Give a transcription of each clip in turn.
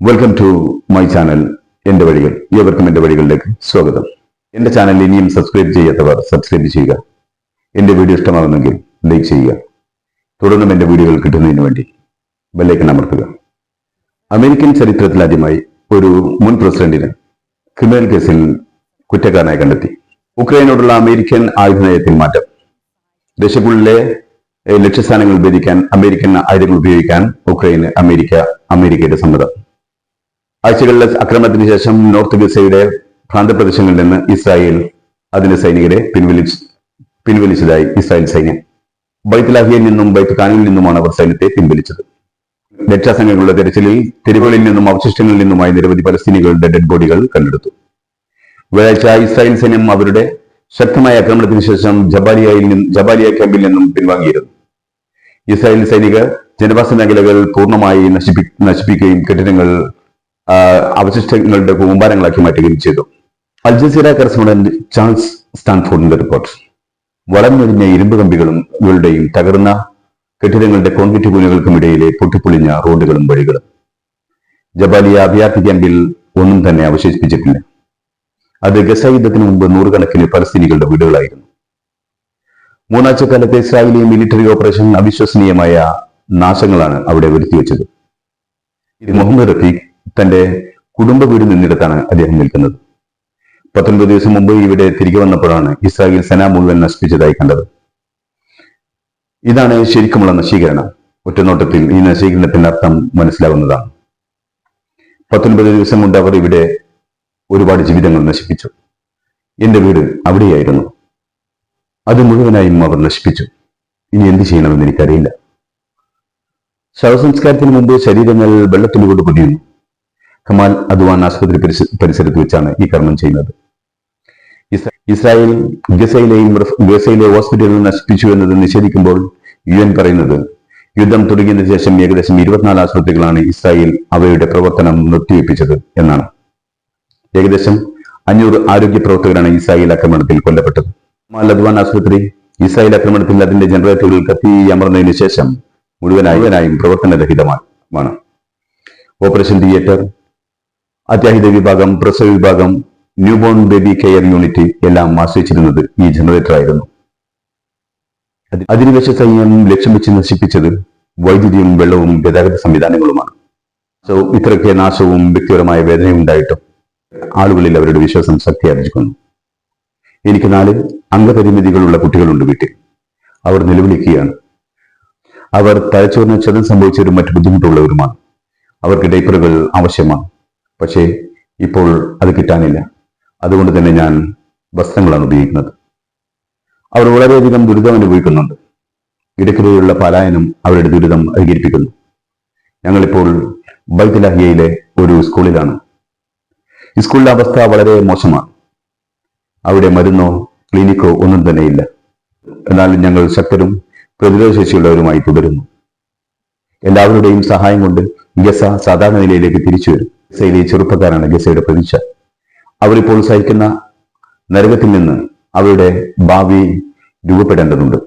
Welcome to my channel എന്റെ വഴികൾ ഏവർക്കും എന്റെ വഴികളിലേക്ക് സ്വാഗതം. എന്റെ ചാനൽ ഇനിയും സബ്സ്ക്രൈബ് ചെയ്യാത്തവർ സബ്സ്ക്രൈബ് ചെയ്യുക. എന്റെ വീഡിയോ ഇഷ്ടമാകുന്നെങ്കിൽ ലൈക്ക് ചെയ്യുക. തുടർന്നും എന്റെ വീഡിയോകൾ കിട്ടുന്നതിന് വേണ്ടി ബെല്ലൈക്കൺ അമർത്തുക. അമേരിക്കൻ ചരിത്രത്തിൽ ആദ്യമായി ഒരു മുൻ പ്രസിഡന്റിന് ക്രിമിനൽ കേസിൽ കുറ്റക്കാരനായി കണ്ടെത്തി. ഉക്രൈനോടുള്ള അമേരിക്കൻ ആയുധ നയത്തിൽ മാറ്റം ഏഹ്, ലക്ഷ്യസ്ഥാനങ്ങൾ ഭേദിക്കാൻ അമേരിക്കൻ ആയുധങ്ങൾ ഉപയോഗിക്കാൻ ഉക്രൈന് അമേരിക്ക അമേരിക്കയുടെ സമ്മതം. ആഴ്ചകളിലെ ആക്രമണത്തിന് ശേഷം നോർത്ത് ഗസയുടെ പ്രാന്തപ്രദേശങ്ങളിൽ നിന്ന് ഇസ്രായേൽ അതിന്റെ സൈനികരെ പിൻവലിച്ച് പിൻവലിച്ചതായി ഇസ്രായേൽ സൈന്യം. ബൈത്ലാഹിയിൽ നിന്നും ബൈത്ത് കാനിൽ നിന്നുമാണ് അവർ സൈന്യത്തെ പിൻവലിച്ചത്. രക്ഷാസംഘങ്ങളുടെ തെരച്ചിലിൽ തെരുവുകളിൽ നിന്നും അവശിഷ്ടങ്ങളിൽ നിന്നുമായി നിരവധി പലസ്തീനികളുടെ ഡെഡ് ബോഡികൾ കണ്ടെടുത്തു. വ്യാഴാഴ്ച ഇസ്രായേൽ സൈന്യം അവരുടെ ശക്തമായ ആക്രമണത്തിന് ശേഷം ജബാലിയയിൽ നിന്നും ജബാലിയ ക്യാമ്പിൽ നിന്നും പിൻവാങ്ങിയിരുന്നു. ഇസ്രായേൽ സൈനികർ ജനവാസ മേഖലകൾ പൂർണമായി നശിപ്പി നശിപ്പിക്കുകയും കെട്ടിടങ്ങൾ അവശിഷ്ടങ്ങളുടെ കൂമ്പാരങ്ങളാക്കി മാറ്റുകയും ചെയ്തു. അൽ ജസീറ കറസ്പോണ്ടന്റ് ചാൾസ് സ്റ്റാൻഫോർഡിന്റെ റിപ്പോർട്ട്. വളർന്നൊഴിഞ്ഞ ഇരുമ്പ് കമ്പികളുടെയും തകർന്ന കെട്ടിടങ്ങളുടെ കോൺക്രീറ്റ് കൂനുകൾക്കും ഇടയിലെ പൊട്ടിപ്പൊളിഞ്ഞ റോഡുകളും വഴികളും. ജബാലിയ അഭയാർത്ഥി ക്യാമ്പിൽ ഒന്നും തന്നെ അവശേഷിപ്പിച്ചിട്ടില്ല. അത് ഗസ യുദ്ധത്തിന് മുമ്പ് നൂറുകണക്കിന് പലസ്തീനികളുടെ വീടുകളായിരുന്നു. മൂന്നാഴ്ചക്കാലത്തെ ഇസ്രായേലി മിലിറ്ററി ഓപ്പറേഷൻ അവിശ്വസനീയമായ നാശങ്ങളാണ് അവിടെ വരുത്തിവെച്ചത്. ഇത് മുഹമ്മദ് റഫീഖ് തന്റെ കുടുംബ വീട് നിന്നിടത്താണ് അദ്ദേഹം നിൽക്കുന്നത്. പത്തൊൻപത് ദിവസം മുമ്പ് ഇവിടെ തിരികെ വന്നപ്പോഴാണ് ഇസ്രായേൽ സെന മുഴുവൻ നശിപ്പിച്ചതായി കണ്ടത്. ഇതാണ് ശരിക്കുമുള്ള നശീകരണം. ഒറ്റനോട്ടത്തിൽ ഈ നശീകരണത്തിന്റെ അർത്ഥം മനസ്സിലാവുന്നതാണ് പത്തൊൻപത് ദിവസം കൊണ്ട് അവർ ഇവിടെ ഒരുപാട് ജീവിതങ്ങൾ നശിപ്പിച്ചു. എന്റെ വീട് അവിടെയായിരുന്നു. അത് മുഴുവനായും അവർ നശിപ്പിച്ചു. ഇനി എന്ത് ചെയ്യണമെന്ന് എനിക്കറിയില്ല. ശവസംസ്കാരത്തിന് മുമ്പ് ശരീരങ്ങൾ വെള്ളത്തുള്ളികൊണ്ട് പൊതിയുന്നു. കമാൽ അദ്വാൻ ആശുപത്രി പരിസ- പരിസരത്ത് വെച്ചാണ് ഈ കർമ്മം ചെയ്യുന്നത്. ഇസ്രായേൽ ഗസയിലെയും ഗസയിലെ ഹോസ്പിറ്റലുകൾ നശിപ്പിച്ചു എന്നത് നിഷേധിക്കുമ്പോൾ യു എൻ പറയുന്നത് യുദ്ധം തുടങ്ങിയതിനു ശേഷം ഏകദേശം ഇരുപത്തിനാല് ആശുപത്രികളാണ് ഇസ്രായേൽ അവയുടെ പ്രവർത്തനം നിർത്തിവെപ്പിച്ചത് എന്നാണ്. ഏകദേശം അഞ്ഞൂറ് ആരോഗ്യ പ്രവർത്തകരാണ് ഇസ്രായേൽ ആക്രമണത്തിൽ കൊല്ലപ്പെട്ടത്. കമാൽ അദ്വാൻ ആശുപത്രി ഇസ്രായേൽ ആക്രമണത്തിൽ അതിന്റെ ജനറേറ്ററുകൾ കത്തി അമർന്നതിനു ശേഷം മുഴുവനായും പ്രവർത്തനരഹിതമാണ്. ഓപ്പറേഷൻ തിയേറ്റർ അത്യാഹിത വിഭാഗം പ്രസവ വിഭാഗം ന്യൂബോൺ ബേബി കെയർ യൂണിറ്റ് എല്ലാം ആശ്രയിച്ചിരുന്നത് ഈ അതി- അധിനിവേശ സൈന്യം ലക്ഷ്യം വെച്ച് നശിപ്പിച്ചത് വൈദ്യുതിയും വെള്ളവും ഗതാഗത സംവിധാനങ്ങളുമാണ്. സോ ഇത്രയൊക്കെ നാശവും വ്യക്തിപരമായ വേദനയും ഉണ്ടായിട്ടും ആളുകളിൽ അവരുടെ വിശ്വാസം ശക്തി ആർജിക്കുന്നു എനിക്ക് നാല് അംഗപരിമിതികളുള്ള കുട്ടികളുണ്ട് വീട്ടിൽ. അവർ നിലവിളിക്കുകയാണ്. അവർ തലച്ചോറിന് ക്ഷതം സംഭവിച്ചവരും മറ്റു ബുദ്ധിമുട്ടുള്ളവരുമാണ്. അവർക്ക് ഡൈപ്പറുകൾ ആവശ്യമാണ്. പക്ഷേ ഇപ്പോൾ അത് കിട്ടാനില്ല. അതുകൊണ്ട് തന്നെ ഞാൻ വസ്ത്രങ്ങളാണ് ഉപയോഗിക്കുന്നത്. അവർ വളരെയധികം ദുരിതം അനുഭവിക്കുന്നുണ്ട്. ഇടയ്ക്കിടെയുള്ള പലായനം അവരുടെ ദുരിതം അധികരിപ്പിക്കുന്നു. ഞങ്ങളിപ്പോൾ ബൈത്തലഹിയയിലെ ഒരു സ്കൂളിലാണ്. സ്കൂളിലെ അവസ്ഥ വളരെ മോശമാണ്. അവിടെ മരുന്നോ ക്ലിനിക്കോ ഒന്നും തന്നെ ഇല്ല. എന്നാൽ ഞങ്ങൾ ശക്തരും പ്രതിരോധശേഷിയുള്ളവരുമായി തുടരുന്നു. എല്ലാവരുടെയും സഹായം കൊണ്ട് ഗസ സാധാരണ നിലയിലേക്ക് തിരിച്ചു വരും. ഗസയിലെ ചെറുപ്പക്കാരാണ് ഗസയുടെ പ്രതീക്ഷ. അവരിപ്പോൾ സഹിക്കുന്ന നരകത്തിൽ നിന്ന് അവരുടെ ഭാവി രൂപപ്പെടേണ്ടതുണ്ട്.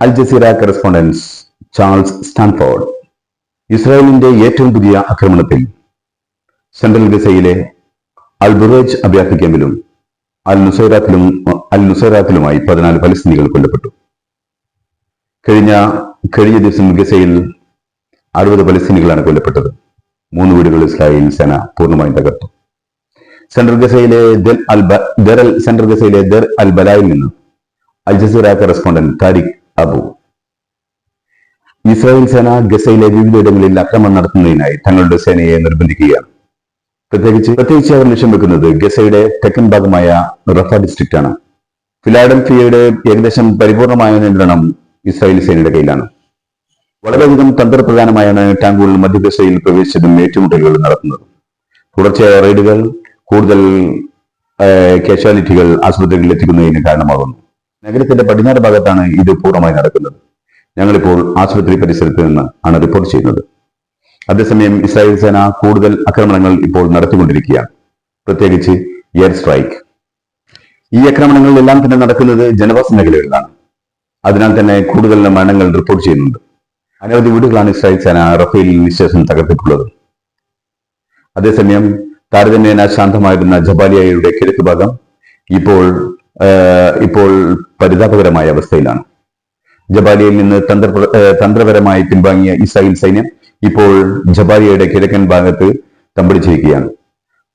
Al Jazeera correspondents Charles Stanford. ഇസ്രായേലിന്റെ ഏറ്റവും പുതിയ ആക്രമണത്തിൽ സെൻട്രൽ ഗസയിലെ അൽ ബുറേജ് അഭയാർത്ഥി ക്യാമ്പിലും അൽ നുസൈറാത്തിലും അൽ നുസൈറാത്തിലുമായി പതിനാല് പലസ്തീനികൾ കൊല്ലപ്പെട്ടു. കഴിഞ്ഞ കഴിഞ്ഞ ദിവസം ഗസയിൽ അറുപത് ഫലസ്തീനികളാണ് കൊല്ലപ്പെട്ടത്. മൂന്ന് വീടുകൾ ഇസ്രായേൽ സേന പൂർണമായും തകർത്തു. സെൻട്രൽ ഗസയിലെ ദൽ അൽബ ദർ അൽ സെൻട്രൽ ഗസയിലെ ദർ അൽ ബലായിൽ നിന്ന് Al Jazeera correspondent Tariq Abu. Israel സേന ഗസയിലെ വിവിധയിടങ്ങളിൽ അക്രമം നടത്തുന്നതിനായി തങ്ങളുടെ സേനയെ നിർബന്ധിക്കുകയാണ്. പ്രത്യേകിച്ച് പ്രത്യേകിച്ച് അവർ ലക്ഷ്യം വെക്കുന്നത് ഗസയുടെ തെക്കൻ ഭാഗമായ റഫ ഡിസ്ട്രിക്റ്റ് ആണ്. ഫിലാഡൽഫിയയുടെ ഏകദേശം പരിപൂർണമായ നിയന്ത്രണം ഇസ്രായേൽ സേനയുടെ കയ്യിലാണ്. വളരെയധികം തന്ത്രപ്രധാനമായാണ് ടാങ്കുകൾ മധ്യദേശയിൽ പ്രവേശിച്ചതും ഏറ്റുമുട്ടലുകൾ നടത്തുന്നത്. തുടർച്ചയായ റെയ്ഡുകൾ കൂടുതൽ കാഷ്വാലിറ്റികൾ ആശുപത്രികളിൽ എത്തിക്കുന്നതിന് കാരണമാകുന്നു. നഗരത്തിന്റെ പടിഞ്ഞാറ് ഭാഗത്താണ് ഇത് പൂർണമായി നടക്കുന്നത്. ഞങ്ങളിപ്പോൾ ആശുപത്രി പരിസരത്ത് നിന്ന് ആണ് റിപ്പോർട്ട് ചെയ്യുന്നത്. അതേസമയം ഇസ്രായേൽ സേന കൂടുതൽ ആക്രമണങ്ങൾ ഇപ്പോൾ നടത്തിക്കൊണ്ടിരിക്കുകയാണ്. പ്രത്യേകിച്ച് എയർ സ്ട്രൈക്ക്. ഈ ആക്രമണങ്ങളിലെല്ലാം തന്നെ നടക്കുന്നത് ജനവാസ മേഖലകളിലാണ്. അതിനാൽ തന്നെ കൂടുതൽ മരണങ്ങൾ റിപ്പോർട്ട് ചെയ്യുന്നുണ്ട്. അനവധി വീടുകളാണ് ഇസ്രായേൽ സേന റഫേൽ നിശേഷം തകർത്തിട്ടുള്ളത്. അതേസമയം താരതമ്യേന ശാന്തമായിരുന്ന ജബാലിയയുടെ കിഴക്ക് ഭാഗം ഇപ്പോൾ ഇപ്പോൾ പരിതാപകരമായ അവസ്ഥയിലാണ്. ജബാലിയയിൽ നിന്ന് തന്ത്ര തന്ത്രപരമായി പിൻവാങ്ങിയ ഇസ്രായേൽ സൈന്യം ഇപ്പോൾ ജബാലിയയുടെ കിഴക്കൻ ഭാഗത്ത് തമ്പടിച്ചിരിക്കുകയാണ്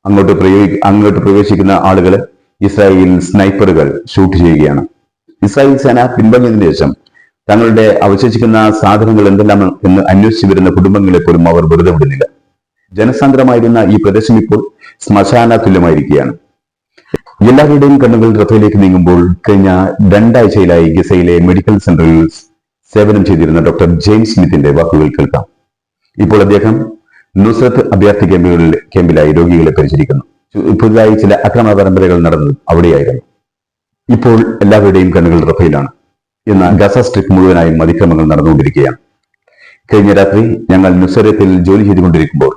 അങ്ങോട്ട് പ്രയോഗി അങ്ങോട്ട് പ്രവേശിക്കുന്ന ആളുകൾ ഇസ്രായേൽ സ്നൈപ്പറുകൾ ഷൂട്ട് ചെയ്യുകയാണ്. ഇസ്രായേൽ സേന പിൻവാങ്ങിയതിനു ശേഷം തങ്ങളുടെ അവശേഷിക്കുന്ന സാധനങ്ങൾ എന്തെല്ലാം എന്ന് അന്വേഷിച്ചു വരുന്ന കുടുംബങ്ങളെ പോലും അവർ വെറുതെ വിടുന്നില്ല. ജനസാന്ദ്രമായിരുന്ന ഈ പ്രദേശം ഇപ്പോൾ ശ്മശാന തുല്യമായിരിക്കുകയാണ്. എല്ലാവരുടെയും കണ്ണുകൾ റഫയിലേക്ക് നീങ്ങുമ്പോൾ കഴിഞ്ഞ രണ്ടാഴ്ചയിലായി ഗസയിലെ മെഡിക്കൽ സെന്ററിൽ സേവനം ചെയ്തിരുന്ന ഡോക്ടർ ജെയിംസ് സ്മിത്തിന്റെ വാക്കുകൾ കേൾക്കാം. ഇപ്പോൾ അദ്ദേഹം നുസ്രത്ത് അഭ്യർത്ഥി ക്യാമ്പുകളിൽ ക്യാമ്പിലായി രോഗികളെ പരിചരിക്കുന്നു. പുതുതായി ചില അക്രമ പരമ്പരകൾ നടന്നത് അവിടെയായിരുന്നു. ഇപ്പോൾ എല്ലാവരുടെയും കണ്ണുകൾ റഫയിലാണ് എന്നാൽ ഗസ സ്ട്രിപ്പ് മുഴുവനായും അതിക്രമങ്ങൾ നടന്നുകൊണ്ടിരിക്കുകയാണ്. കഴിഞ്ഞ രാത്രി ഞങ്ങൾ നുസരത്തിൽ ജോലി ചെയ്തുകൊണ്ടിരിക്കുമ്പോൾ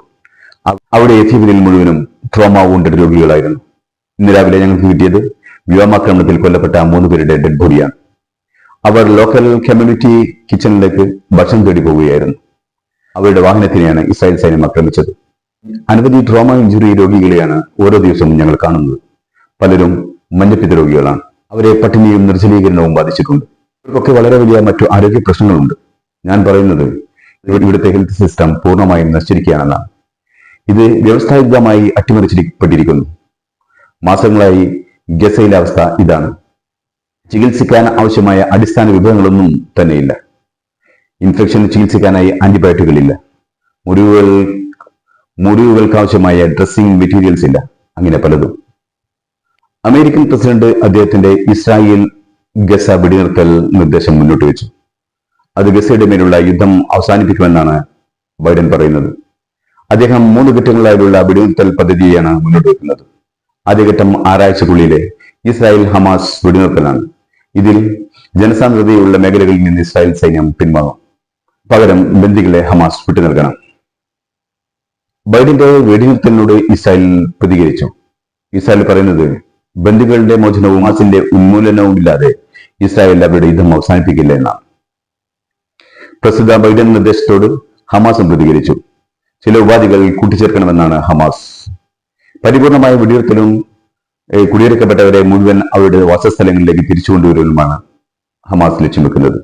അവിടെ എത്തിയവരിൽ മുഴുവനും ട്രോമ വൂണ്ടഡ് രോഗികളായിരുന്നു. ഇന്ന് രാവിലെ ഞങ്ങൾക്ക് കിട്ടിയത് വ്യോമാക്രമണത്തിൽ കൊല്ലപ്പെട്ട മൂന്ന് പേരുടെ ഡെഡ് ബോഡിയാണ് അവർ ലോക്കൽ കമ്മ്യൂണിറ്റി കിച്ചണിലേക്ക് ഭക്ഷണം തേടി പോവുകയായിരുന്നു. അവരുടെ വാഹനത്തിനെയാണ് ഇസ്രായേൽ സൈന്യം ആക്രമിച്ചത്. അനവധി ട്രോമ ഇഞ്ചുറി രോഗികളെയാണ് ഓരോ ദിവസവും ഞങ്ങൾ കാണുന്നത്. പലരും മഞ്ഞപ്പിത്ത രോഗികളാണ്. അവരെ പട്ടിണിയും നിർജലീകരണവും ബാധിച്ചിട്ടുണ്ട്. ഇവർക്കൊക്കെ വളരെ വലിയ മറ്റു ആരോഗ്യ പ്രശ്നങ്ങളുണ്ട്. ഞാൻ പറയുന്നത് ഇവിടുത്തെ ഹെൽത്ത് സിസ്റ്റം പൂർണമായും നശിച്ചിരിക്കുകയാണെന്നാണ് ഇത് വ്യവസ്ഥാപിതമായി അട്ടിമറിച്ചിരിക്കപ്പെട്ടിരിക്കുന്നു. മാസങ്ങളായി ഗസയിലെ അവസ്ഥ ഇതാണ്. ചികിത്സിക്കാൻ ആവശ്യമായ അടിസ്ഥാന വിഭവങ്ങളൊന്നും തന്നെയില്ല. ഇൻഫെക്ഷൻ ചികിത്സിക്കാനായി ആന്റിബയോട്ടിക്കുകളില്ല മുറിവുകൾ മുറിവുകൾക്ക് ആവശ്യമായ ഡ്രസ്സിംഗ് മെറ്റീരിയൽസ് ഇല്ല. അങ്ങനെ പലതും. അമേരിക്കൻ പ്രസിഡന്റ് അദ്ദേഹത്തിന്റെ ഇസ്രായേൽ ഗസ വെടിനിർത്തൽ നിർദ്ദേശം മുന്നോട്ട് വെച്ചു. അത് ഗസയുടെ മേലുള്ള യുദ്ധം അവസാനിപ്പിക്കുമെന്നാണ് ബൈഡൻ പറയുന്നത്. അദ്ദേഹം മൂന്ന് ഘട്ടങ്ങളായുള്ള വെടിനിർത്തൽ പദ്ധതിയാണ് മുന്നോട്ട് വെക്കുന്നത്. ആദ്യഘട്ടം ആറാഴ്ചക്കുള്ളിലെ ഇസ്രായേൽ ഹമാസ് വെടിനിർത്തലാണ്. ഇതിൽ ജനസാന്ദ്രതയുള്ള മേഖലകളിൽ നിന്ന് ഇസ്രായേൽ സൈന്യം പിൻവാങ്ങും. പകരം ബന്ദികളെ ഹമാസ് വിട്ടു നൽകണം ബൈഡന്റെ വെടിനിർത്തലിനോട് ഇസ്രായേൽ പ്രതികരിച്ചു. ഇസ്രായേൽ പറയുന്നത് ബന്ദികളുടെ മോചനവും ഹമാസിന്റെ ഉന്മൂലനവും ഇല്ലാതെ ഇസ്രായേൽ അവരുടെ യുദ്ധം അവസാനിപ്പിക്കില്ല എന്നാണ്. പ്രസിദ്ധ ബൈഡൻ നിർദ്ദേശത്തോട് ഹമാസും പ്രതികരിച്ചു. ചില ഉപാധികൾ കൂട്ടിച്ചേർക്കണമെന്നാണ് ഹമാസ്. പരിപൂർണമായ വെടിയുറത്തിലും കുടിയിറക്കപ്പെട്ടവരെ മുഴുവൻ അവരുടെ വാസസ്ഥലങ്ങളിലേക്ക് തിരിച്ചു ഹമാസ് ലക്ഷ്യം വെക്കുന്നത്.